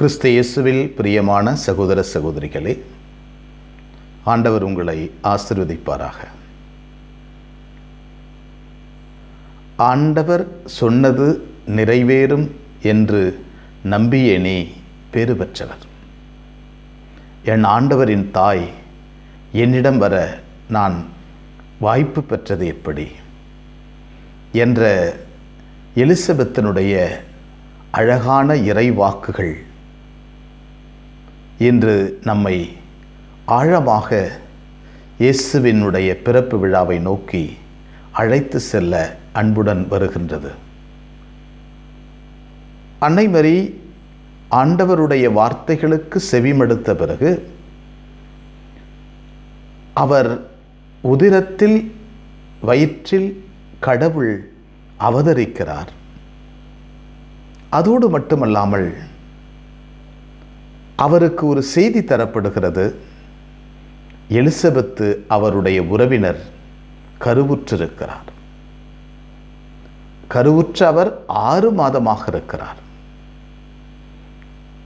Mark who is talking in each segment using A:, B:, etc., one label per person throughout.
A: கிறிஸ்து இயேசுவில் பிரியமான சகோதர சகோதரிகளே ஆண்டவர் உங்களை ஆசிர்வதிப்பாராக. ஆண்டவர் சொன்னது நிறைவேறும் என்று நம்பிய நீ பேறு பெற்றவர் என் ஆண்டவரின் தாய் என்னிடம் வர நான் வாய்ப்பு பெற்றது எப்படி? என்ற எலிசபெத்தனுடைய அழகான இறை வாக்குகள் இன்று நம்மை ஆழமாக இயேசுவினுடைய பிறப்பு விழாவை நோக்கி அழைத்து செல்ல அன்புடன் வருகின்றது. அன்னைமரி ஆண்டவருடைய வார்த்தைகளுக்கு செவிமடுத்த பிறகு அவர் உதிரத்தில் வயிற்றில் கடவுள் அவதரிக்கிறார். அதோடு மட்டுமல்லாமல் அவருக்கு ஒரு செய்தி தரப்படுகிறது. எலிசபெத்து அவருடைய உறவினர் கருவுற்றிருக்கிறார். கருவுற்ற அவர் ஆறு மாதமாக இருக்கிறார்.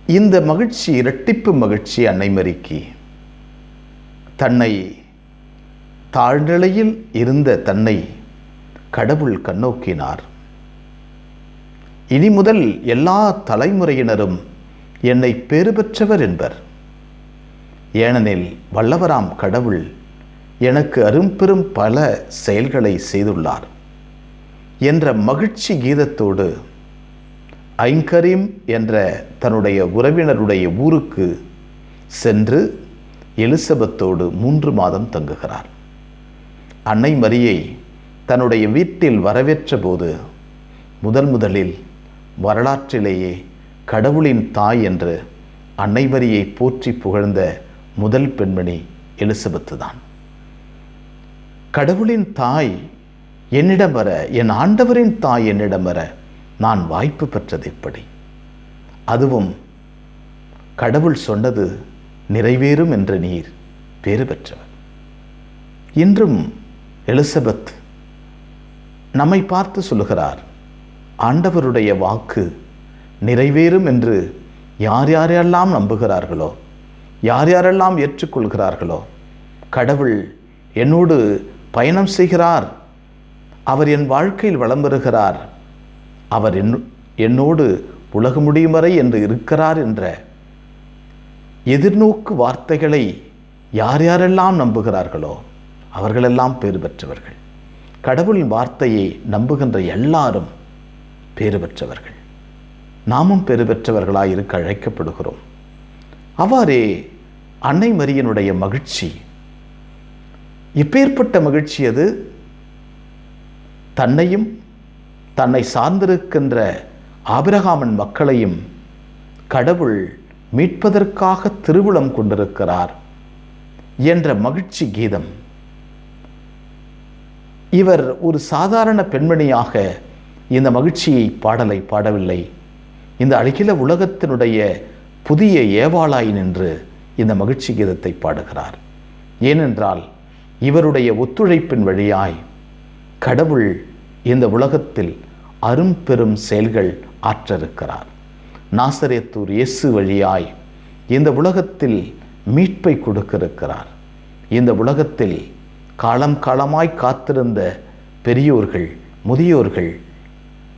A: இந்த மகிழ்ச்சி இரட்டிப்பு மகிழ்ச்சி அன்னைமரிக்கு தன்னை தாழ்நிலையில் இருந்த தன்னை கடவுள் கண்ணோக்கினார். இனி முதல் எல்லா தலைமுறையினரும் என்னை பெறுபெற்றவர் என்பர். ஏனெனில் வல்லவராம் கடவுள் எனக்கு அரும்பெரும் பல செயல்களை செய்துள்ளார். என்ற மகிழ்ச்சி கீதத்தோடு ஐங்கரீம் என்ற தன்னுடைய உறவினருடைய ஊருக்கு சென்று எலிசபெத்தோடு மூன்று மாதம் தங்குகிறார். அன்னை மரியை தன்னுடைய வீட்டில் வரவேற்ற போது முதன் முதலில் வரலாற்றிலேயே கடவுளின் தாய் என்று அன்னைவரியை போற்றி புகழ்ந்த முதல் பெண்மணி எலிசபெத்து தான். கடவுளின் தாய் என்னிடம் வர என் ஆண்டவரின் தாய் என்னிடம் வர நான் வாய்ப்பு பெற்றது எப்படி அதுவும் கடவுள் சொன்னது நிறைவேறும் என்ற நீர் பேறு பெற்றவர். இன்றும் எலிசபெத் நம்மை பார்த்து சொல்லுகிறார் ஆண்டவருடைய வாக்கு நிறைவேறும் என்று யார் யாரெல்லாம் நம்புகிறார்களோ யார் யாரெல்லாம் ஏற்றுக்கொள்கிறார்களோ கடவுள் என்னோடு பயணம் செய்கிறார். அவர் என் வாழ்க்கையில் வளம் வருகிறார் அவர் என் என்னோடு உலக முடியும் வரை என்று இருக்கிறார் என்ற எதிர்நோக்கு வார்த்தைகளை யார் யாரெல்லாம் நம்புகிறார்களோ அவர்களெல்லாம் பேறு பெற்றவர்கள். கடவுளின் வார்த்தையை நம்புகின்ற எல்லாரும் பேறு பெற்றவர்கள். நாமும் பெறுபெற்றவர்களாக இருக்க அழைக்கப்படுகிறோம். அவ்வாறே அன்னை மரியனுடைய மகிழ்ச்சி. இப்பேற்பட்ட மகிழ்ச்சி அது. தன்னையும் தன்னை சார்ந்திருக்கின்ற ஆபிரகாமன் மக்களையும் கடவுள் மீட்பதற்காக திருவுளம் கொண்டிருக்கிறார் என்ற மகிழ்ச்சி கீதம். இவர் ஒரு சாதாரண பெண்மணியாக இந்த மகிழ்ச்சியை பாடலை பாடவில்லை. இந்த அழகில உலகத்தினுடைய புதிய ஏவாளாய் நின்று இந்த மகிழ்ச்சி கீதத்தை பாடுகிறார். ஏனென்றால் இவருடைய ஒத்துழைப்பின் வழியாய் கடவுள் இந்த உலகத்தில் அரும்பெரும் செயல்கள் ஆற்றிருக்கிறார் நாசரேத்தூர் இயேசு வழியாய் இந்த உலகத்தில் மீட்பை கொடுக்கிருக்கிறார் இந்த உலகத்தில் காலம் காலமாய் காத்திருந்த பெரியோர்கள் முதியோர்கள்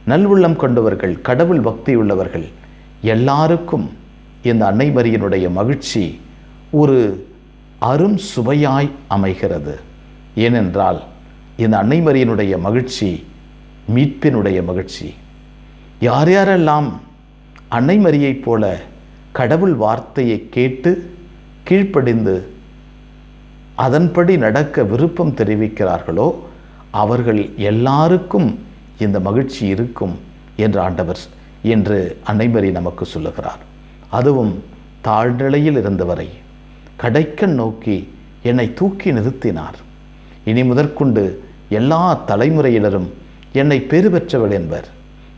A: நல்வுள்ளம் கொண்டவர்கள் கடவுள் பக்தி உள்ளவர்கள் எல்லாருக்கும் இந்த அன்னை மரியனுடைய மகிழ்ச்சி ஒரு அரும் சுவையாய் அமைகிறது. ஏனென்றால் இந்த அன்னை மரியனுடைய மகிழ்ச்சி மீட்பினுடைய மகிழ்ச்சி. யார் யாரெல்லாம் அன்னை மரியைப் போல கடவுள் வார்த்தையை கேட்டு கீழ்ப்படிந்து அதன்படி நடக்க விருப்பம் தெரிவிக்கிறார்களோ அவர்கள் எல்லாருக்கும் இந்த மகிழ்ச்சி இருக்கும் என்று ஆண்டவர் என்று அன்னைமரி நமக்கு சொல்லுகிறார். அதுவும் தாழ்நிலையில் இருந்தவரை கடைக்கன் நோக்கி என்னை தூக்கி நிறுத்தினார். இனி முதற்கொண்டு எல்லா தலைமுறையினரும் என்னை பெறுபெற்றவள் என்பர்.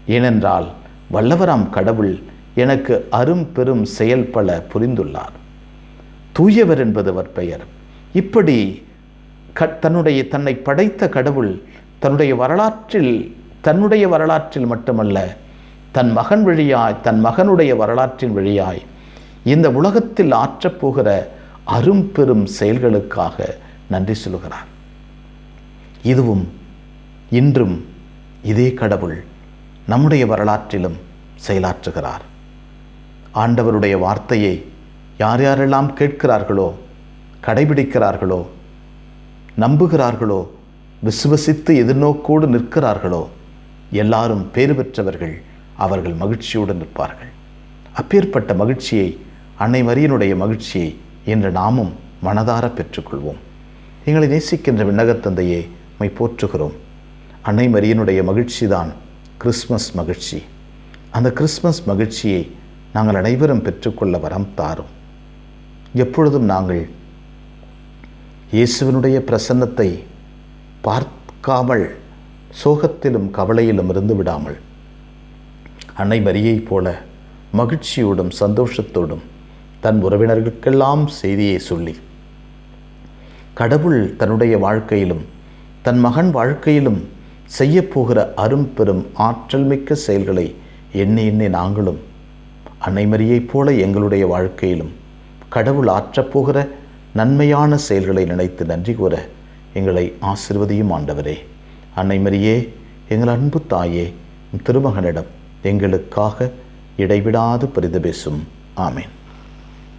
A: ஏனென்றால் வல்லவராம் கடவுள் எனக்கு அரும் பெரும் செயல் பல புரிந்துள்ளார். தூயவர் என்பது அவர் பெயர். இப்படி க தன்னுடைய தன்னை படைத்த கடவுள் தன்னுடைய வரலாற்றில் தன்னுடைய வரலாற்றில் மட்டுமல்ல தன் மகன் வழியாய் தன் மகனுடைய வரலாற்றின் வழியாய் இந்த உலகத்தில் ஆற்றப்போகிற அரும்பெரும் செயல்களுக்காக நன்றி சொல்கிறார் இதுவும் இன்றும் இதே கடவுள் நம்முடைய வரலாற்றிலும் செயலாற்றுகிறார். ஆண்டவருடைய வார்த்தையை யார் யாரெல்லாம் கேட்கிறார்களோ கடைபிடிக்கிறார்களோ நம்புகிறார்களோ விசுவசித்து எதிர்நோக்கோடு நிற்கிறார்களோ எல்லாரும் பேறு பெற்றவர்கள் அவர்கள் மகிழ்ச்சியுடன் இருப்பார்கள் அப்பேற்பட்ட மகிழ்ச்சியை அன்னை மரியனுடைய மகிழ்ச்சியை இன்று நாமும் மனதார பெற்றுக்கொள்வோம். எங்களை நேசிக்கின்ற விண்ணகத்தந்தையே மை போற்றுகிறோம். அன்னை மரியனுடைய மகிழ்ச்சி தான் கிறிஸ்மஸ் மகிழ்ச்சி. அந்த கிறிஸ்மஸ் மகிழ்ச்சியை நாங்கள் அனைவரும் பெற்றுக்கொள்ள வரம் தாரும். எப்பொழுதும் நாங்கள் இயேசுவினுடைய பிரசன்னத்தை பார்க்காமல் சோகத்திலும் கவலையிலும் இருந்து விடாமல். அன்னை மரியைப் போல மகிழ்ச்சியோடும் சந்தோஷத்தோடும் தன் உறவினர்களுக்கெல்லாம் செய்தியை சொல்லி கடவுள் தன்னுடைய வாழ்க்கையிலும் தன் மகன் வாழ்க்கையிலும் செய்யப்போகிற அரும்பெரும் ஆற்றல் மிக்க செயல்களை எண்ணி எண்ணி நாங்களும் அன்னை மரியைப் போல எங்களுடைய வாழ்க்கையிலும் கடவுள் ஆற்றப்போகிற நன்மையான செயல்களை நினைத்து நன்றி கூற எங்களை ஆசிர்வதியும் ஆண்டவரே. அன்னை மரியே எங்கள் அன்பு தாயே திருமகனிடம் எங்களுக்காக இடைவிடாது பரிதபேசும். ஆமேன்.